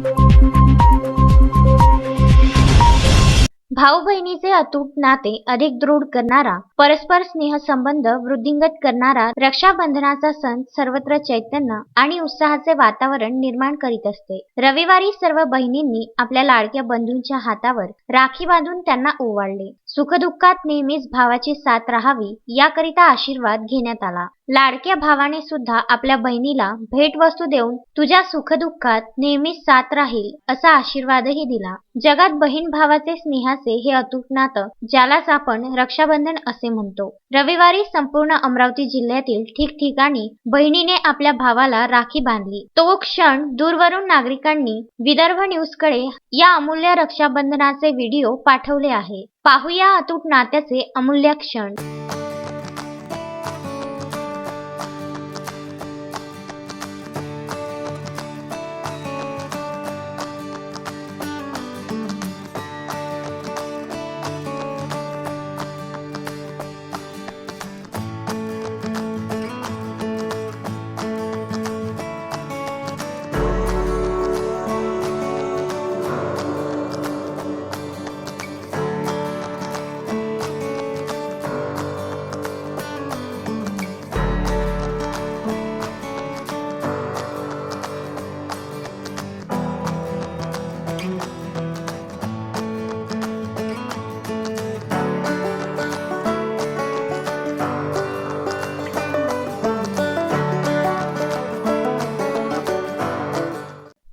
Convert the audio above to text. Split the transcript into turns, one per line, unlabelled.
Música भाऊ बहिणीचे अतूट नाते अधिक दृढ करणारा परस्पर स्नेह संबंध वृद्धिंगत करणारा रक्षाबंधनाचा सण सर्वत्र चैतन्य आणि उत्साहाचे वातावरण निर्माण करीत असते. रविवारी सर्व बहिणींनी आपल्या लाडक्या बंधूंच्या हातावर राखी बांधून त्यांना ओवाळले. सुखदुःखात नेहमीच भावाची साथ राहावी याकरिता आशीर्वाद घेण्यात आला. लाडक्या भावाने सुद्धा आपल्या बहिणीला भेटवस्तू देऊन तुझ्या सुखदुःखात नेहमीच साथ राहील असा आशीर्वादही दिला. जगात बहीण भावाचे स्नेहाचे हे अतूट नातं ज्यालाच आपण रक्षाबंधन असे म्हणतो. रविवारी संपूर्ण अमरावती जिल्ह्यातील ठिकठिकाणी बहिणीने आपल्या भावाला राखी बांधली. तो क्षण दूरवरून नागरिकांनी विदर्भ न्यूजकडे या अमूल्य रक्षाबंधनाचे व्हिडिओ पाठवले आहे. पाहूया अतूट नात्याचे अमूल्य क्षण.